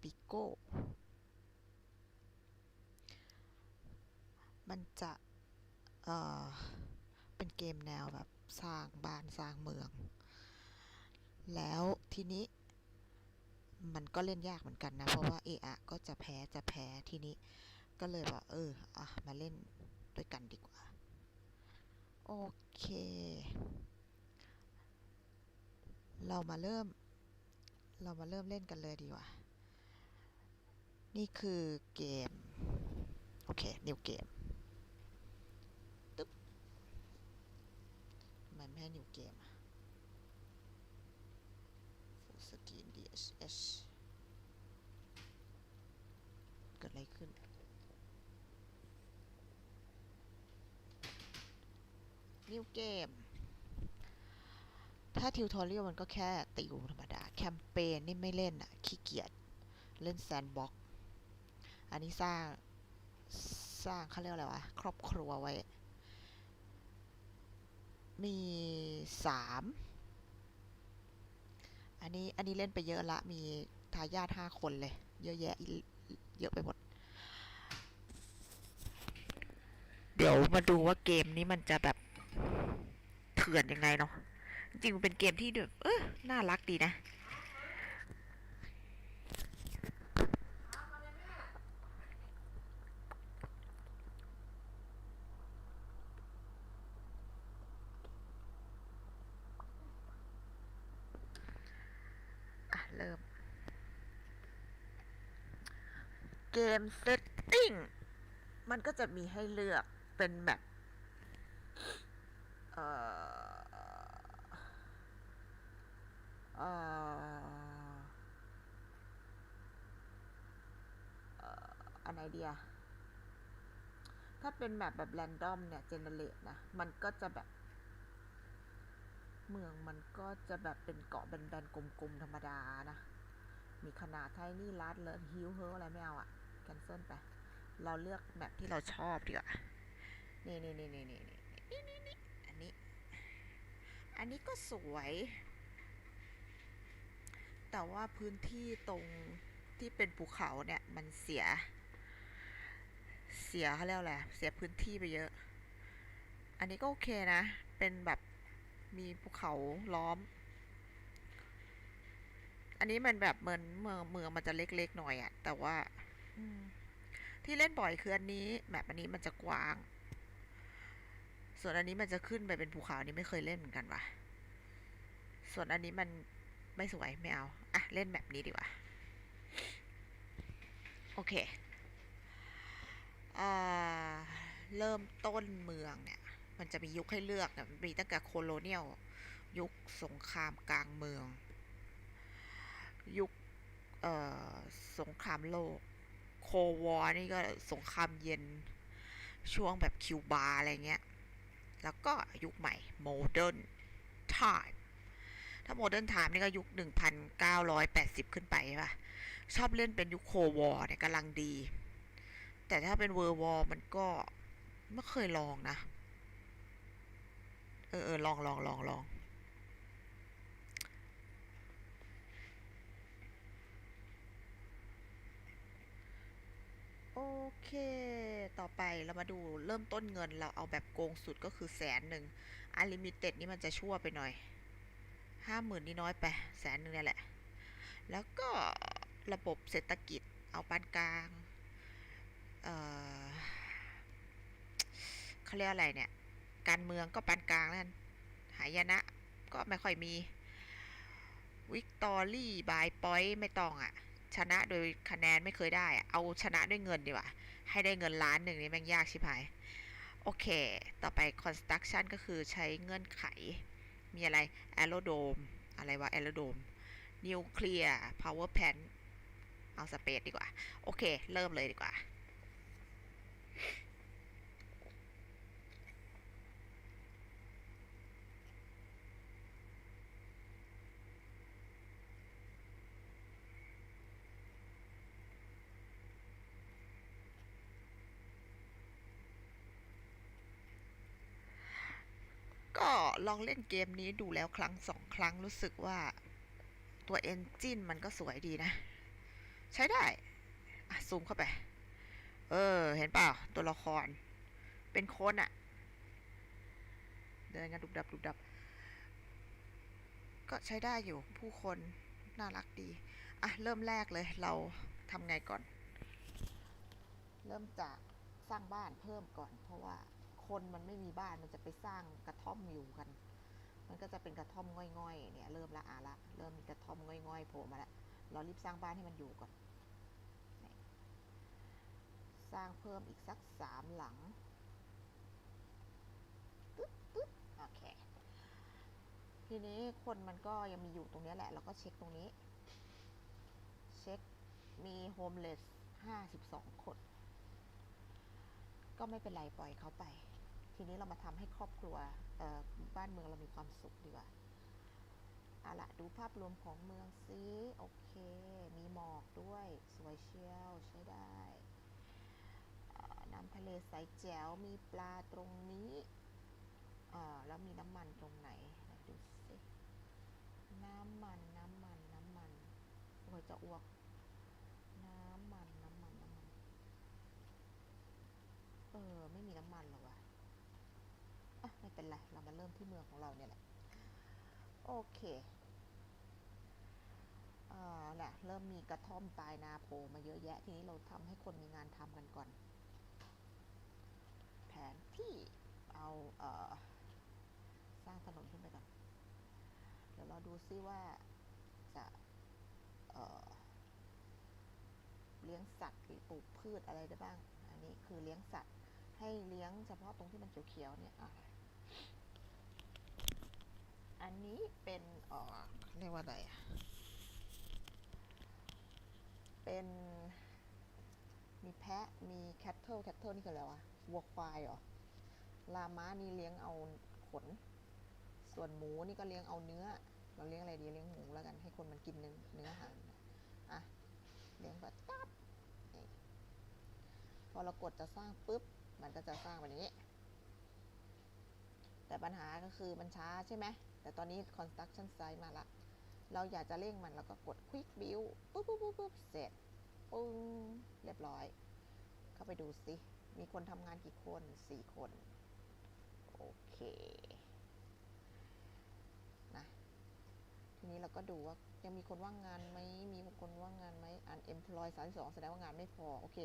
ปิโก้ มันจะเอ่อเป็นเกมแนวแบบสร้างบ้านสร้างเมือง แล้วทีนี้มันก็เล่นยากเหมือนกันนะ เพราะว่าเออะก็จะแพ้จะแพ้ทีนี้ ก็เลยแบบเอออะมาเล่นด้วยกันดีกว่า โอเค เรามาเริ่ม เรามาเริ่มเล่นกันเลยดีกว่า นี่คือเกม โอเคนิวเกมตึ๊บทำไมไม่ให้นิวเกมอะ Full Screen DSS เกิดอะไรขึ้นนิวเกมถ้าทิวทอเรียลมันก็แค่ติวธรรมดา แคมเปญนี่ไม่เล่นอะขี้เกียจ เล่นแซนบ็อก อันนี้สร้างสร้างเขาเรียกอะไรวะ ครอบครัวไว้ มีสามอันนี้อันนี้เล่นไปเยอะละ มีทายาทห้าคนเลย เยอะแยะเยอะไปหมด เดี๋ยวมาดูว่าเกมนี้มันจะแบบเถื่อนยังไงเนาะจริงเป็นเกมที่เออน่ารักดีนะ อะ เริ่ม เก มเซตติ้งมันก็จะมีให้เลือกเป็นแบบเอ่อเอ่อเอ่ออันไหนเดียถ้าเป็นแบบแบบแรนดอมเนี่ยเจเนเรตนะ มันก็จะแบบ เมืองมันก็จะแบบเป็นเกาะแบนๆกลมๆธรรมดานะ มีขนาดไทนี่ลัดเลอะฮิวเฮออะไรไม่เอาอะ แคนเซิลไป เราเลือกแบบที่เราชอบดีกว่า นี่นี่นี่นี่นี่นี่นี่นี่อันนี้ อันนี้ก็สวย แต่ว่าพื้นที่ตรงที่เป็นภูเขาเนี่ย มันเสีย เสียเขาเรียกอะไร เสียพื้นที่ไปเยอะ อันนี้ก็โอเคนะ เป็นแบบมีภูเขาล้อม อันนี้มันแบบเหมือนเมืองเมืองมันจะเล็กๆหน่อยอะแต่ว่า ที่เล่นบ่อยคืออันนี้แมปอันนี้มันจะกว้าง ส่วนอันนี้มันจะขึ้นไปเป็นภูเขาอันนี้ไม่เคยเล่นเหมือนกันว่ะ ส่วนอันนี้มันไม่สวยไม่เอาอะเล่นแบบนี้ดีกว่า โอเคอ่าเริ่มต้นเมืองเนี่ย มันจะมียุคให้เลือกเนี่ยมันมีตั้งแต่โคโลเนียลยุคสงครามกลางเมือง ยุคสงครามโลก โควอร์นี่ก็สงครามเย็นช่วงแบบคิวบาอะไรเงี้ย แล้วก็ยุคใหม่โมเดิร์นไทม์ถ้าโมเดิร์นไทม์นี่ก็ยุค 1980 ขึ้นไปใช่ปะชอบเล่นเป็นยุคโควอร์เนี่ยกำลังดี แต่ถ้าเป็นเวอร์วอร์มันก็ไม่เคยลองนะ เออเออลองลองลองลองโอ เค ต่อไปเรามาดูเริ่มต้นเงินเราเอาแบบโกงสุดก็คือแสนหนึ่งอ n l ลิมิเต็ดนี่มันจะชั่วไปหน่อยห้าหมื่นนี่น้อยไปแสนหนึ่งนี่แหละ แล้วก็ระบบเศรษฐกิจเอาปานกลาง เออเขาเรียกอะไรเนี่ย การเมืองก็ปานกลางแล้วกันหายนะก็ไม่ค่อยมี วิกตอรี่บายปอยไม่ต้องอะ่ะ ชนะโดยคะแนนไม่เคยได้อะเอาชนะด้วยเงินดีกว่า ให้ได้เงินล้านหนึ่งนี่แม่งยากชิบหาย โอเค ต่อไป construction ก็คือใช้เงื่อนไข มีอะไร aerodome อะไรวะ aerodome nuclear power plant เอาสเปซดีกว่า โอเค เริ่มเลยดีกว่า ลองเล่นเกมนี้ดูแล้วครั้งสองครั้งรู้สึกว่าตัวเอนจินมันก็สวยดีนะ ใช้ได้ซูมเข้าไป เออ เห็นเปล่า ตัวละคร เป็นคนอะเดินกันดุบดับดุบดับ ก็ใช้ได้อยู่ผู้คนน่ารักดี อะ เริ่มแรกเลยเราทำไงก่อน เริ่มจากสร้างบ้านเพิ่มก่อนเพราะว่า คนมันไม่มีบ้านมันจะไปสร้างกระท่อมอยู่กัน มันก็จะเป็นกระท่อมง่อยๆ เนี่ย เริ่มละอะละ เริ่มมีกระท่อมง่อยๆโผล่มาละเรารีบสร้างบ้านให้มันอยู่ก่อน สร้างเพิ่มอีกสักสามหลังตึ๊ดตึ๊ดโอเค ทีนี้คนมันก็ยังมีอยู่ตรงนี้แหละ เราก็เช็คตรงนี้ เช็คมีโฮมเลสห้าสิบสองคน ก็ไม่เป็นไรปล่อยเขาไป ทีนี้เรามาทำให้ครอบครัวบ้านเมืองเรามีความสุขดีกว่าเอาละดูภาพรวมของเมืองซิโอเค มีหมอกด้วย สวยเชียวใช้ได้น้ำทะเลใสแจ๋วมีปลาตรงนี้แล้วมีน้ำมันตรงไหนดูสิน้ำมันน้ำมันน้ำมันโอ้ยจะอ้วก น้ำมันน้ำมันน้ำมัน เออ ไม่มีน้ำมันหรอ เป็นไร เรามาเริ่มที่เมืองของเราเนี่ยแหละ โอเคอ่าแหละเริ่มมีกระท่อมปลายนาโผล่มาเยอะแยะ ทีนี้เราทำให้คนมีงานทำกันก่อน แผนที่เอาเออสร้างถนนขึ้นไปก่อน เดี๋ยวเราดูซิว่าจะเออเลี้ยงสัตว์หรือปลูกพืชอะไรได้บ้าง อันนี้คือเลี้ยงสัตว์ให้เลี้ยงเฉพาะตรงที่มันเขียวๆเนี่ยอะ อันนี้เป็นเอ่อเรียกว่าอะไรอะเป็นมีแพะมีแคทเทิลแคทเทิลนี่คืออะไรวะวัวควายเหรอลาม้านี่เลี้ยงเอาขน ส่วนหมูนี่ก็เลี้ยงเอาเนื้อ เราเลี้ยงอะไรดีเลี้ยงหมูแล้วกันให้คนมันกินเนื้อเนื้อาหารอะเลี้ยงแบบตับพอเรากดจะสร้างปุ๊บ มันก็จะสร้างแบบนี้ แต่ปัญหาก็คือมันช้าใช่ไหม แต่ตอนนี้ construction site มาละ เราอยากจะเร่งมันเราก็กด quick build ปุ๊บปุ๊บปุ๊บปุ๊บเสร็จปึ้งเรียบร้อย เข้าไปดูสิ มีคนทำงานกี่คนสี่คน โอเค นะ ทีนี้เราก็ดูว่ายังมีคนว่างงานไหม มีคนว่างงานไหม unemploy 32 แสดงว่างานไม่พอ โอเค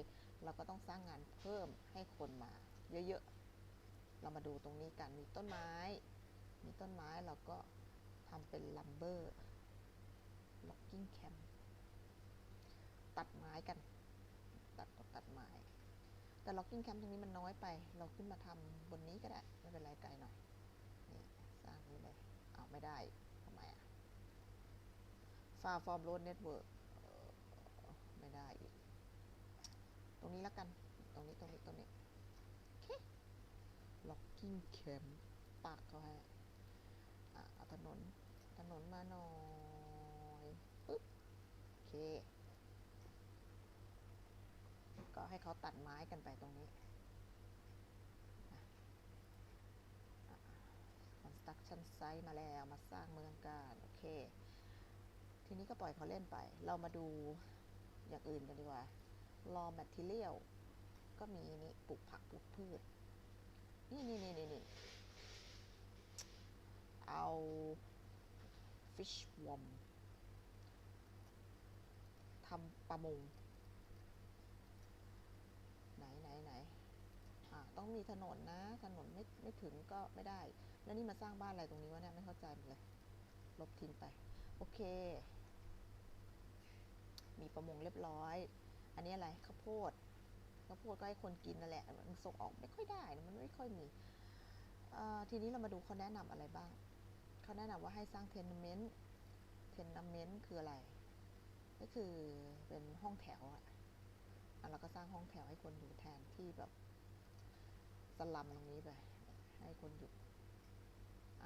เราก็ต้องสร้างงานเพิ่มให้คนมา เยอะๆ เรามาดูตรงนี้กัน มีต้นไม้ มีต้นไม้เราก็ทำเป็น lumber logging camp ตัดไม้กัน ตัดตัดไม้ แต่ logging camp ตรงนี้มันน้อยไป เราขึ้นมาทำบนนี้ก็ได้ ไม่เป็นไรไกลหน่อย นี่ สร้างนี้เลยเอาไม่ได้ทำไมอะ far from road network เอ่อไม่ได้อีก ตรงนี้แล้วกัน ตรงนี้ตรงนี้ตรงนี้ โอเค logging camp ปักเขาให้อะ เอาถนน ถนนมาหน่อยปึ๊บโอเค ก็ให้เขาตัดไม้กันไปตรงนี้นะอะ construction site มาแล้วมาสร้างเมืองกันโอเค ทีนี้ก็ปล่อยเขาเล่นไป เรามาดูอย่างอื่นกันดีกว่า raw material ก็มีนี่ปลูกผักปลูกพืช นี่นี่นี่นี่นี่ เอา fish worm ทำประมง ไหนไหนไหนอ่าต้องมีถนนนะ ถนนไม่ไม่ถึงก็ไม่ได้ แล้วนี่มาสร้างบ้านอะไรตรงนี้วะเนี่ย ไม่เข้าใจเลย ลบทิ้งไป โอเค มีประมงเรียบร้อย อันนี้อะไรข้าวโพดข้าวโพดก็ให้คนกินนั่นแหละ มันส่งออกไม่ค่อยได้นะมันไม่ค่อยมี ทีนี้เรามาดูเขาแนะนำอะไรบ้าง เขาแนะนำว่าให้สร้างเทนเมนต์เทนเมนต์คืออะไร ก็คือเป็นห้องแถวอะ่ะเราก็สร้างห้องแถวให้คนอยู่แทนที่แบบสลัมตรงนี้ไป ให้คนอยู่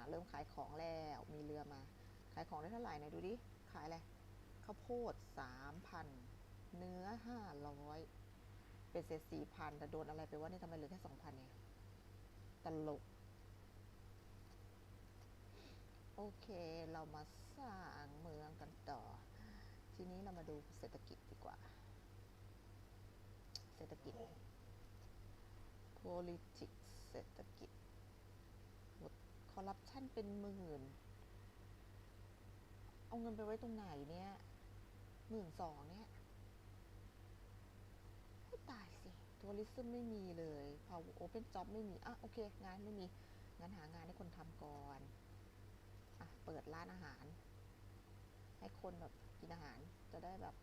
เริ่มขายของแล้วมีเรือมา ขายของได้เท่าไหร่ไหนดูดิ ขายอะไรข้าวโพดสามพันเนื้อห้าร้อยเป็นเศษสี่พันแต่โดนอะไรไปว่านี่ทำไมเหลือแค่สองพันเนี่ยตลก โอเค เรามาสร้างเมืองกันต่อ ทีนี้เรามาดูเศรษฐกิจดีกว่า เศรษฐกิจ politics เศรษฐกิจคอร์รัปชันเป็นหมื่น เอาเงินไปไว้ตรงไหนเนี่ยหมื่นสองเนี่ยให้ตายสิทัวริซึมไม่มีเลยพาวโอเพนจ็อบไม่มีอะโอเค งานไม่มี งานหางานให้คนทำก่อน เปิดร้านอาหาร ให้คนแบบกินอาหารจะได้แบบ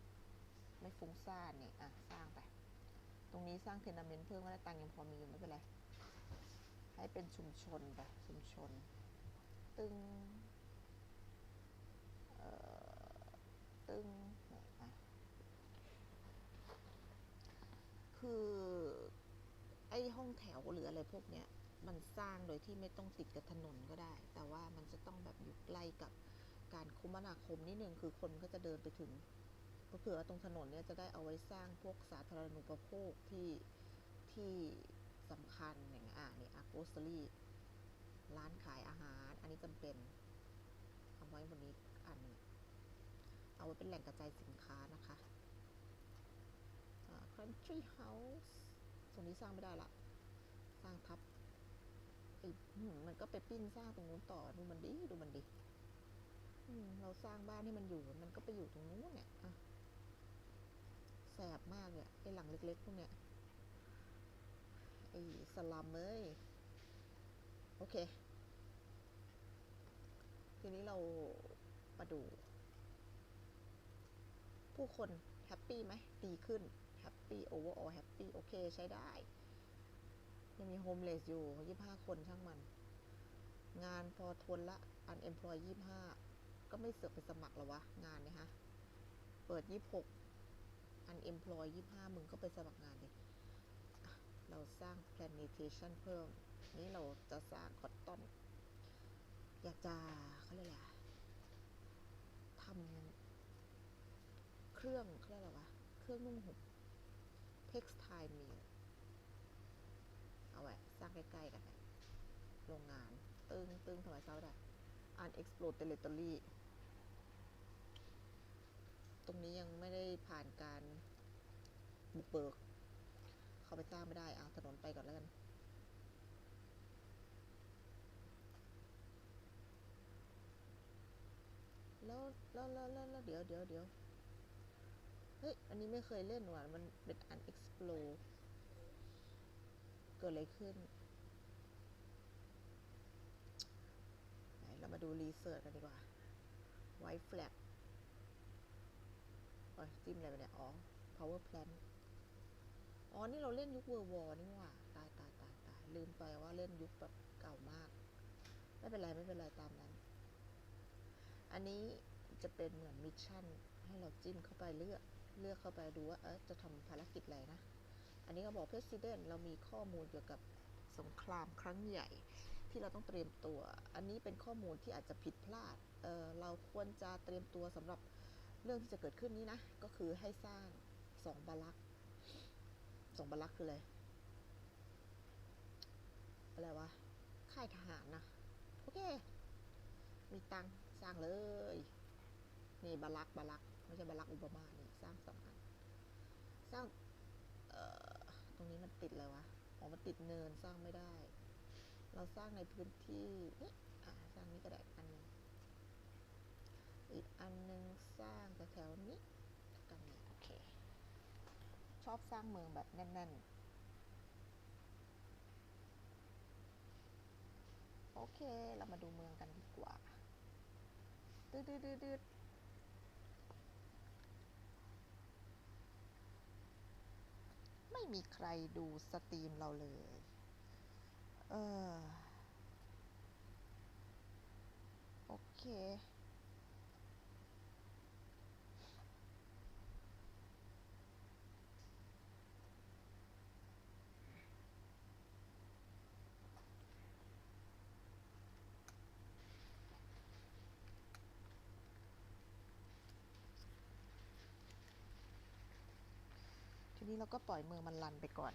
ไม่ฟุ้งซ่านเนี่ยอะสร้างไป ตรงนี้สร้างเทนนเมนต์เพิ่มก็ได้ตังค์ยังพอมีอยู่ไม่เป็นไรให้เป็นชุมชนไปชุมชน ตึงเอ่อตึงเนี่ยอะคือไอ้ห้องแถวหรืออะไรพวกเนี้ย มันสร้างโดยที่ไม่ต้องติดกับถนนก็ได้ แต่ว่ามันจะต้องแบบอยู่ใกล้กับการคมนาคมนิดนึงคือคนก็จะเดินไปถึงเผื่อตรงถนนเนี่ยจะได้เอาไว้สร้างพวกสาธารณูปโภคที่ที่สำคัญอย่างอะนี่อะโกสตอรี่ร้านขายอาหาร อันนี้จำเป็น เอาไว้บนนี้อัน เอาไว้เป็นแหล่งกระจายสินค้านะคะ country house ตรงนี้สร้างไม่ได้ละ สร้างทับ มมันก็ไปปิ้นสร้างตรงนู้นต่อดูมันดีดูมันดีเราสร้างบ้านให้มันอยู่ มันก็ไปอยู่ตรงนู้นเนี่ยอะแสบมากเลยไอ้หลังเล็กๆพวกเนี้ยไอ้สลัมเอ้ยโอเค ทีนี้เรามาดู ผู้คนแฮปปี้ไหมดีขึ้นแฮปปี้โอเวอร์ออลแฮปปี้โอเคใช้ได้ ยังมีโฮมเลสอยู่ยี่ห้าคนช่างมัน งานพอทนละอันเอมพลอยยี่ห้าก็ไม่เสือกไปสมัครหรอวะ งานเนี่ยฮะ เปิดยี่หก unemploy ยี่ห้ามึงก็ไปสมัครงานดิอะเราสร้าง plantation เพิ่ม นี่เราจะสร้างคอตตอน อยากจะเขาเรียกอะไรทำเครื่องเขาเรียกอะไรวะ เครื่องนุ่งห่ม textile mill เอาไว้สร้างใกล้ๆกันโรงงาน ตึงตึงทำไมเศร้าได้ unexplored territory ตรงนี้ยังไม่ได้ผ่านการบุกเบิก เขาไปสร้างไม่ได้เอาถนนไปก่อนแล้วกันแล้วแล้วแล้วแล้วเดี๋ยวเดี๋ยวเดี๋ยวเฮ้ย อันนี้ไม่เคยเล่นว่ะ มันเป็น unexplore กิดอะไรขึ้น ไหนเรามาดูรีเสิร์ชกันดีกว่า white flag โอ้ยจิ้มอะไรไปเนี่ย อ๋อ power plant อ๋อ นี่เราเล่นยุคเวอร์วอนี่ว่า ตายตายตายตายลืมไปว่าเล่นยุคแบบเก่ามาก ไม่เป็นไร ไม่เป็นไร ตามนั้น อันนี้จะเป็นเหมือนมิชชั่น ให้เราจิ้มเข้าไปเลือก เลือกเข้าไปดูว่า เออจะทำภารกิจอะไรนะ อันนี้ก็บอก President เรามีข้อมูลเกี่ยวกับสงครามครั้งใหญ่ที่เราต้องเตรียมตัว อันนี้เป็นข้อมูลที่อาจจะผิดพลาดเเราควรจะเตรียมตัวสำหรับเรื่องที่จะเกิดขึ้นนี้นะ ก็คือให้สร้างสองบารักสองบารักคืออะไรอะไรวะ ค่ายทหารนะ โอเค มีตังสร้างเลย นี่บารักบารัก ไม่ใช่บารักอุบามานี่สร้างสองอัน สร้าง ตรงนี้มันติดอะไรวะอ๋อมันติดเนินสร้างไม่ได้ เราสร้างในพื้นที่นี่อะสร้างนี้ก็ได้อันนึงอีกอันหนึงสร้างแถวๆนี้กันนี่โอเค ชอบสร้างเมืองแบบแน่นๆ โอเค เรามาดูเมืองกันดีกว่าดืดดืดดืดดืดไม่มีใครดูสตรีมเราเลย เออ โอเค นี้เราก็ปล่อยมือมันลันไปก่อน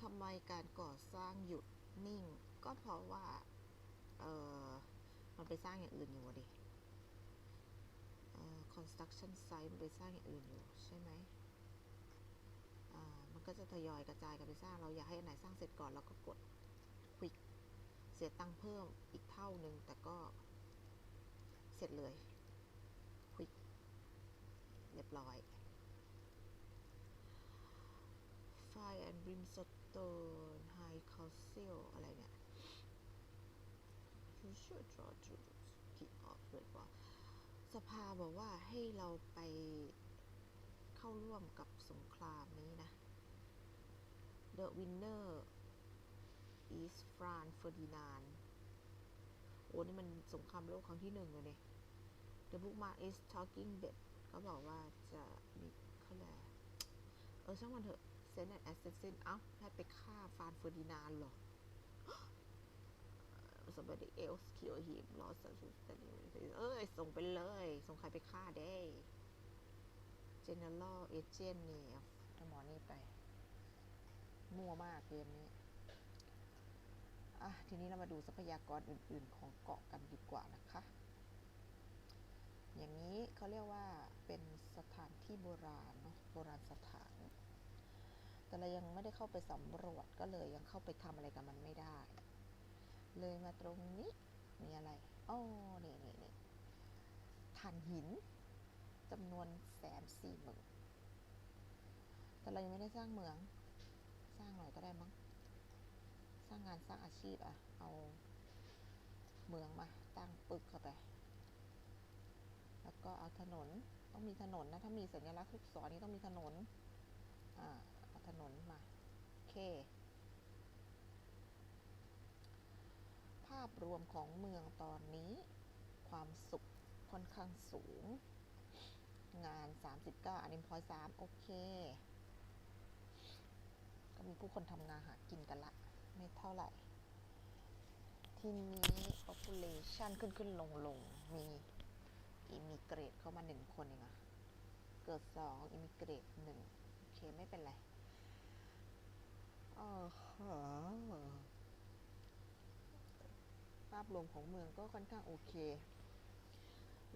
ทำไมการก่อสร้างหยุดนิ่ง ก็เพราะว่า เออมันไปสร้างอย่างอื่นอยู่ดิ construction site มันไปสร้างอย่างอื่นอยู่ใช่ไหมมันก็จะทยอยกระจายกันไปสร้าง เราอยากให้อันไหนสร้างเสร็จก่อนเราก็กด quick เสียตังค์เพิ่มอีกเท่าหนึ่งแต่ก็เสร็จเลย quick เรียบร้อย Fire and Brimstone High Council อะไรเนี่ย You should draw to keep up เลยว่า สภาบอกว่าให้เราไปเข้าร่วมกับสงครามนี้นะ The winner is Franz Ferdinand โอ้นี่มันสงครามโลกครั้งที่หนึ่งเลยเนี่ย The bookmark is talking bed ก็บอกว่าจะมีเขาเรียกอะเออช่างมันเถอะ send an assassin เอ้าให้ไปฆ่าฟานเฟอร์ดินานหรอ somebody else kill him lost suspicion เอ้ย ส่งไปเลย ส่งใครไปฆ่าได้ general agent นี่เอาถ้าหมอนี่ไป มั่วมากเกมนี้ อะ ทีนี้เรามาดูทรัพยากรอื่น ๆ ของเกาะกันดีกว่านะคะ อย่างนี้เขาเรียกว่าเป็นสถานที่โบราณเนาะโบราณสถาน แต่เรายังไม่ได้เข้าไปสำรวจก็เลยยังเข้าไปทำอะไรกับมันไม่ได้ เลยมาตรงนี้มีอะไรอ๋อนี่นี่นี่ถ่านหินจำนวนแสนสี่หมื่นแต่เรายังไม่ได้สร้างเมือง สร้างหน่อยก็ได้มั้ง สร้างงานสร้างอาชีพอะเอาเมืองมาตั้งปึกเข้าไป แล้วก็เอาถนนต้องมีถนนนะ ถ้ามีสัญลักษณ์ลูกศรนี่ต้องมีถนน อ่าเอาถนนมา โอเค ภาพรวมของเมืองตอนนี้ ความสุขค่อนข้างสูง งาน 39อันนี้พอย3โอเค ก็มีผู้คนทำงานหากินกันละ ไม่เท่าไหร่ ทีนี้ population ขึ้นขึ้นลงลงมีอิมิเกรตเข้ามาหนึ่งคนเองอะเกิดสองอิมิเกรตหนึ่งโอเค ไม่เป็นไร อ๋อาพรวมของเมืองก็ค่อนข้างโอเค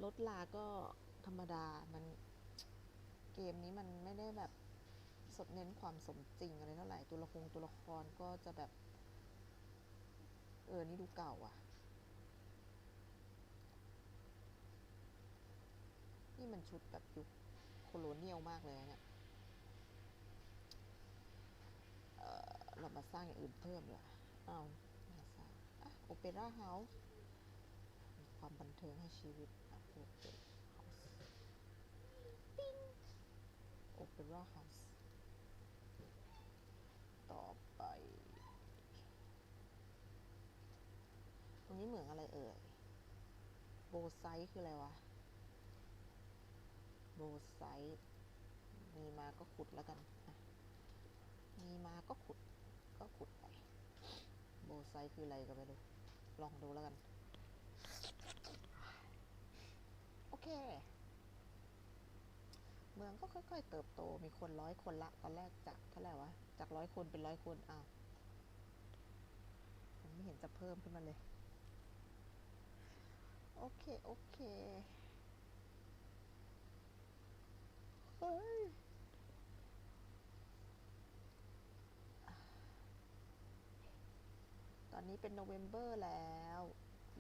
รถลาก็ธรรมดา มันเกมนี้มันไม่ได้แบบสดเน้นความสมจริงอะไรเท่าไหร่ ตัวละครตัวละครก็จะแบบ เออ นี่ดูเก่าอะ นี่มันชุดแบบยุคโคโลเนียลมากเลยเนี่ยเอ่อรามาสร้างอย่างอื่นเพิ่มเหรออ้าวมาสร้า โอเปร่าเฮาส์ความบันเทิงให้ชีวิตอะโอเปร่าเฮาส์ปิ้งโอเปร่าเฮาส์ต่อไปตรงนี้เหมืองอะไรเอ่ยโบไซคืออะไรวะโบไซมีมาก็ขุดแล้วกัน มีมาก็ขุด ก็ขุดไป โบไซคืออะไรก็ไม่รู้ ลองดูแล้วกัน โอเค เมืองก็ค่อย ๆ เติบโตมีคนร้อยคนละ ตอนแรกจากเท่าไหร่วะ จากร้อยคนเป็นร้อยคนอ้าวมันไม่เห็นจะเพิ่มขึ้นมาเลย โอเค โอเค เฮ้ย อนนี้เป็นโนเวม ber แล้ว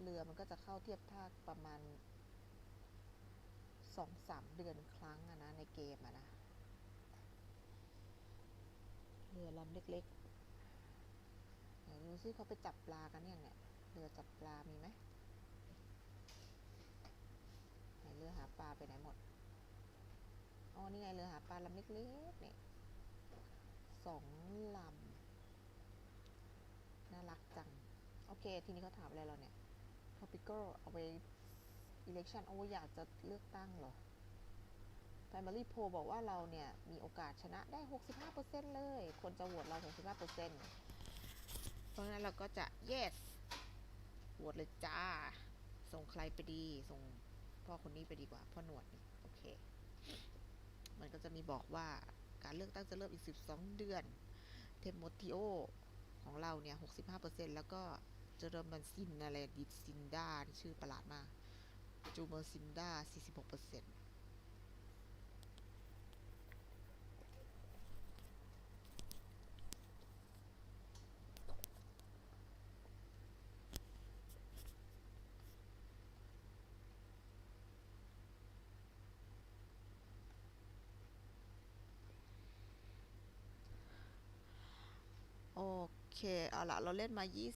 เรือมันก็จะเข้าเทียบท่าประมาณสองสามเดือนครั้งอะนะในเกมอะนะ เรือลำเล็กๆไหนดูซิเขาไปจับปลากันยังเนี่ยเรือจับปลามีไหมไหนเรือหาปลาไปไหนหมดอ๋อนี่ไงเรือหาปลาลำเล็กๆเนี่ยสองลำ น่ารักจัง โอเค ทีนี้เขาถามอะไรเราเนี่ย topical เอาไป election โอ้อยากจะเลือกตั้งเหรอ primary poll บอกว่าเราเนี่ย มีโอกาสชนะได้ 65%เลย คนจะโหวตเรา 65%เพราะฉะนั้นเราก็จะ yes โหวตเลยจ้า ส่งใครไปดี ส่งพ่อคนนี้ไปดีกว่า พ่อหนวดนี่ โอเค มันก็จะมีบอกว่าการเลือกตั้งจะเริ่มอีก 12 เดือน เทมโมติโอ ของเราเนี่ยหกสิบห้าเปอร์เซ็นต์แล้วก็เจอร์มันซินอะไรดิซินดาชื่อประหลาดมาก จูเมอร์ซินดาสี่สิบหกเปอร์เซ็นต์ เคเอาละเราเล่นมา